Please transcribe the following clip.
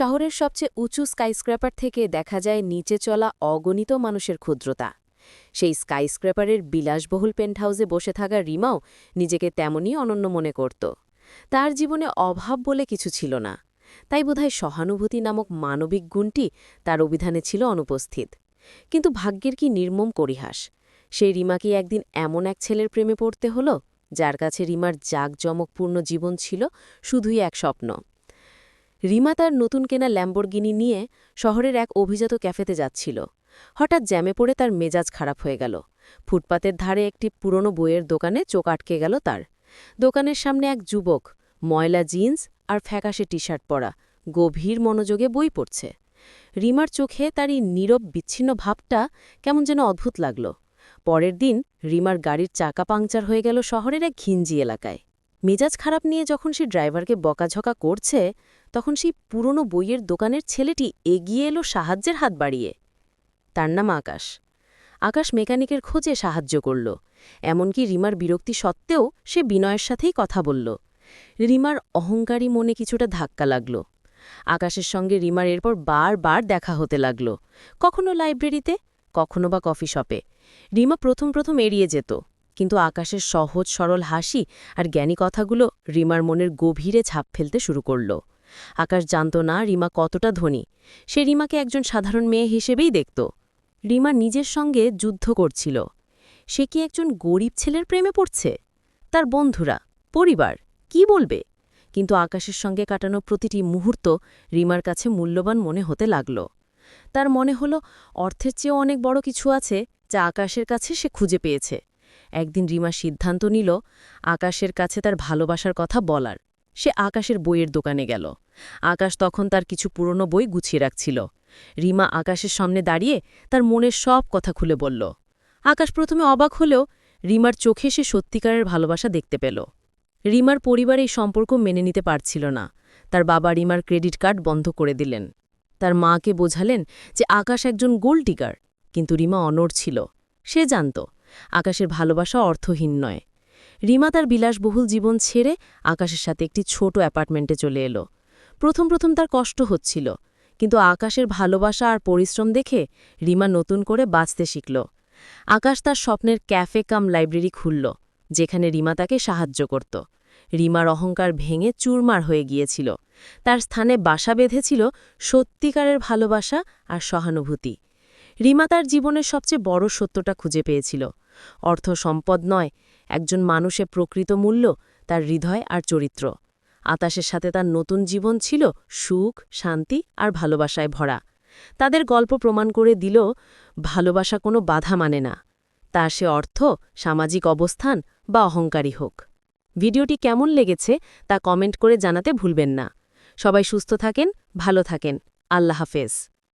শহরের সবচেয়ে উঁচু স্কাইস্ক্র্যাপার থেকে দেখা যায় নিচে চলা অগণিত মানুষের ক্ষুদ্রতা। সেই স্কাইস্ক্র্যাপারের বিলাসবহুল পেন্টহাউসে বসে থাকা রিমাও নিজেকে তেমনই অনন্য মনে করত। তার জীবনে অভাব বলে কিছু ছিল না। তাই বোধহয় সহানুভূতি নামক মানবিক গুণটি তার অভিধানে ছিল অনুপস্থিত। কিন্তু ভাগ্যের কি নির্মম করিহাস? সেই রিমাকে একদিন এমন এক ছেলের প্রেমে পড়তে হল, যার কাছে রিমার জাঁকজমকপূর্ণ জীবন ছিল শুধুই এক স্বপ্ন। রিমা তার নতুন কেনা ল্যাম্বরগিনি নিয়ে শহরের এক অভিজাত ক্যাফেতে যাচ্ছিল। হঠাৎ জ্যামে পড়ে তার মেজাজ খারাপ হয়ে গেল। ফুটপাতের ধারে একটি পুরনো বইয়ের দোকানে চোখ আটকে গেল তার। দোকানের সামনে এক যুবক, ময়লা জিন্স আর ফ্যাকাশে টি শার্ট পরা, গভীর মনোযোগে বই পড়ছে। রিমার চোখে তার এই নীরব, বিচ্ছিন্ন ভাবটা কেমন যেন অদ্ভুত লাগল। পরের দিন রিমার গাড়ির চাকা পাংচার হয়ে গেল শহরের এক ঘিঞ্জি এলাকায়। মেজাজ খারাপ নিয়ে যখন সে ড্রাইভারকে বকাঝকা করছে তখন সেই পুরনো বইয়ের দোকানের ছেলেটি এগিয়ে এলো সাহায্যের হাত বাড়িয়ে। তার নাম আকাশ। আকাশ মেকানিকের খোঁজে সাহায্য করল। এমনকি রিমার বিরক্তি সত্ত্বেও সে বিনয়ের সাথেই কথা বলল। রিমার অহংকারী মনে কিছুটা ধাক্কা লাগল। আকাশের সঙ্গে রিমার এরপর বারবার দেখা হতে লাগল। কখনো লাইব্রেরিতে, কখনো বা কফি শপে। রিমা প্রথম প্রথম এড়িয়ে যেত। কিন্তু আকাশের সহজ সরল হাসি আর জ্ঞানী কথাগুলো রিমার মনের গভীরে ছাপ ফেলতে শুরু করল। আকাশ জানত না রিমা কতটা ধনী। সে রিমাকে একজন সাধারণ মেয়ে হিসেবেই দেখত। রিমা নিজের সঙ্গে যুদ্ধ করছিল। সে কি একজন গরিব ছেলের প্রেমে পড়ছে? তার বন্ধুরা, পরিবার, কি বলবে? কিন্তু আকাশের সঙ্গে কাটানো প্রতিটি মুহূর্ত রিমার কাছে মূল্যবান মনে হতে লাগল। তার মনে হল, অর্থের চেয়েও অনেক বড় কিছু আছে যা আকাশের কাছে সে খুঁজে পেয়েছে। একদিন রিমা সিদ্ধান্ত নিল, আকাশের কাছে তার ভালোবাসার কথা বলার। সে আকাশের বইয়ের দোকানে গেল। আকাশ তখন তার কিছু পুরনো বই গুছিয়ে রাখছিল। রিমা আকাশের সামনে দাঁড়িয়ে তার মনের সব কথা খুলে বলল। আকাশ প্রথমে অবাক হলেও রিমার চোখে সে সত্যিকারের ভালোবাসা দেখতে পেল। রিমার পরিবার এই সম্পর্ক মেনে নিতে পারছিল না। তার বাবা রিমার ক্রেডিট কার্ড বন্ধ করে দিলেন। তার মাকে বোঝালেন যে আকাশ একজন গোলটিকার, কিন্তু রিমা অনড় ছিল। সে জানত, আকাশের ভালোবাসা অর্থহীন নয়। রিমা তার বিলাসবহুল জীবন ছেড়ে আকাশের সাথে একটি ছোট অ্যাপার্টমেন্টে চলে এলো। প্রথম প্রথম তার কষ্ট হচ্ছিল, কিন্তু আকাশের ভালোবাসা আর পরিশ্রম দেখে রিমা নতুন করে বাঁচতে শিখল। আকাশ তার স্বপ্নের ক্যাফে কাম লাইব্রেরি খুলল, যেখানে রিমা তাকে সাহায্য করত। রিমার অহংকার ভেঙে চুরমার হয়ে গিয়েছিল। তার স্থানে বাসা বেঁধেছিল সত্যিকারের ভালোবাসা আর সহানুভূতি। রিমা তার জীবনের সবচেয়ে বড় সত্যটা খুঁজে পেয়েছিল। অর্থ সম্পদ নয়, একজন মানুষের প্রকৃত মূল্য তার হৃদয় আর চরিত্র। আতাশের সাথে তার নতুন জীবন ছিল সুখ, শান্তি আর ভালোবাসায় ভরা। তাদের গল্প প্রমাণ করে দিল, ভালোবাসা কোনো বাধা মানে না। তা সে অর্থ সামাজিক অবস্থান বা অহংকারী হোক। ভিডিওটি কেমন লেগেছে তা কমেন্ট করে জানাতে ভুলবেন না। সবাই সুস্থ থাকেন, ভালো থাকেন। আল্লাহ হাফেজ।